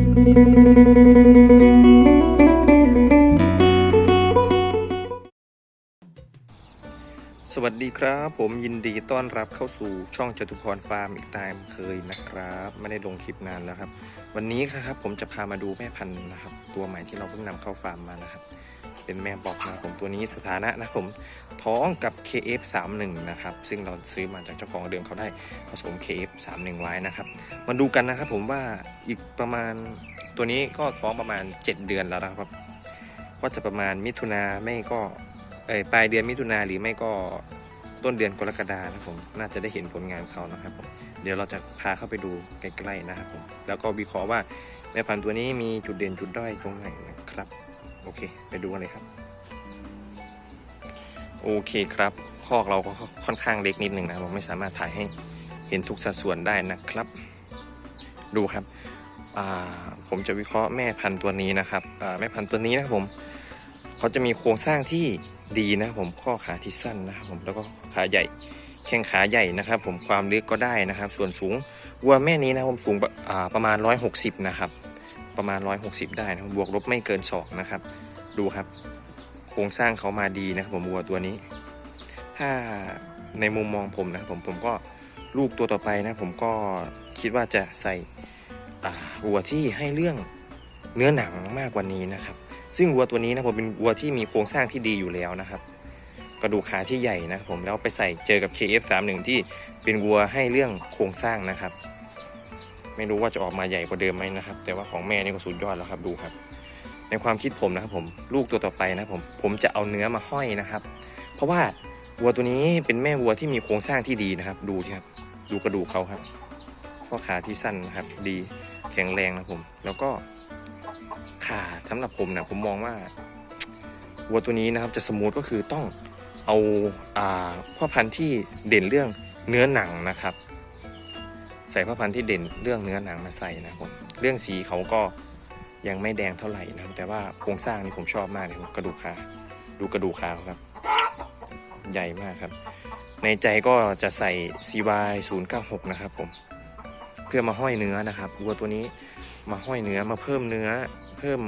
สวัสดีครับ ผมยินดีต้อนรับเข้าสู่ช่องจตุพรฟาร์มอีกตามเคยนะครับ ไม่ได้ลงคลิปนานแล้วครับ วันนี้นะครับผมจะพามาดูแม่พันธุ์นะครับ ตัวใหม่ที่เราเพิ่งนำเข้าฟาร์มมานะครับ เป็นแม่บอกนะผมตัวนี้สถานะนะผมท้องกับ KF31 นะครับ ซึ่งเราซื้อมาจากเจ้าของเดิมเขาได้ผสม KF31 ไว้นะครับ มาดูกันนะครับผมว่า อีกประมาณตัวนี้ก็ท้องประมาณ 7 เดือนแล้วนะครับ ก็จะประมาณมิถุนาไม่ก็เอยปลายเดือนมิถุนาหรือไม่ก็ต้นเดือนกรกฎานะครับผมน่าจะได้เห็นผลงานเขานะครับผมเดี๋ยวเราจะพาเข้าไปดูใกล้ๆนะครับผมแล้วก็วิเคราะห์ว่าแม่พันธุ์ตัวนี้มีจุดเด่นจุดด้อยตรงไหนนะครับ โอเค ไปดูกันเลยครับ โอเคครับคอกเราก็ค่อนข้างเล็กนิดหนึ่งนะผมไม่สามารถถ่ายให้เห็นทุกสัดส่วนได้นะครับ ดูครับ ผมจะวิเคราะห์แม่พันธุ์ตัวนี้นะครับแม่พันธุ์ตัวนี้นะครับผมเขาจะมีโครงสร้างที่ดีนะครับผมข้อขาที่สั้นนะครับผมแล้วก็ขาใหญ่แข้งขาใหญ่นะครับ ผมความลึกก็ได้นะครับ ส่วนสูงวัวแม่นี้นะผมสูงประมาณ 160 นะครับ ประมาณ 160 ได้นะบวกลบไม่เกิน2นะครับ ดูครับ โครงสร้างเขามาดีนะครับผมวัวตัวนี้ ถ้าในมุมมองผมนะผมผมก็ลูกตัวต่อไปนะ ผมก็คิดว่าจะใส่ วัวที่ให้เรื่องเนื้อหนังมากกว่านี้นะครับ ซึ่งวัวตัวนี้นะผมเป็นวัวที่มีโครงสร้างที่ดีอยู่แล้วนะครับ กระดูกขาที่ใหญ่นะผมแล้วไปใส่เจอกับ KF31 ที่เป็นวัวให้เรื่องโครงสร้างนะครับ ไม่รู้ว่าจะออกมาใหญ่กว่าเดิมไหมนะครับ แต่ว่าของแม่นี่ก็สุดยอดแล้วครับดูครับ ในความคิดผมนะครับผมลูกตัวต่อไปนะผมผมจะเอาเนื้อมาห้อยนะครับ เพราะว่าวัวตัวนี้เป็นแม่วัวที่มีโครงสร้างที่ดีนะครับ ดูครับดูกระดูกเขาครับ ข้อขาที่สั้นนะครับ ดีแข็งแรงนะครับผม แล้วก็ขาสำหรับผมนะผมมองว่าวัวตัวนี้นะครับจะสมูทก็คือต้องเอาอ่าพ่อพันธุ์ที่เด่นเรื่องเนื้อหนังนะครับ ใส่พ่อพันธุ์ที่เด่นเรื่องเนื้อหนังมาใส่นะครับผมเรื่องสีเขาก็ยังไม่แดงเท่าไหร่นะครับแต่ว่าโครงสร้างนี่ผมชอบมากเลยครับกระดูกขาดูกระดูกขาเขาครับ ใหญ่มากครับ ในใจก็จะใส่ CY 096 นะครับผม เพื่อมาห้อยเนื้อนะครับวัวตัวนี้มาห้อยเนื้อมาเพิ่มเนื้อเพิ่ม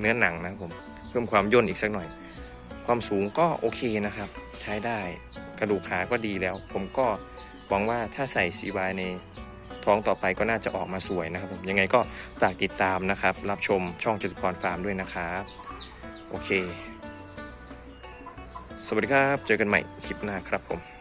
เนื้อหนังนะครับผมเพิ่มความย่นอีกสักหน่อย ความสูงก็โอเคนะครับ ใช้ได้กระดูกขาก็ดีแล้ว ผมก็หวังว่าถ้าใส่ CY ในท้องต่อไปก็น่าจะออกมาสวยนะครับผมยังไงก็ฝากติดตามนะครับ รับชมช่องจตุพรฟาร์มด้วยนะครับโอเค สวัสดีครับ เจอกันใหม่คลิปหน้าครับผม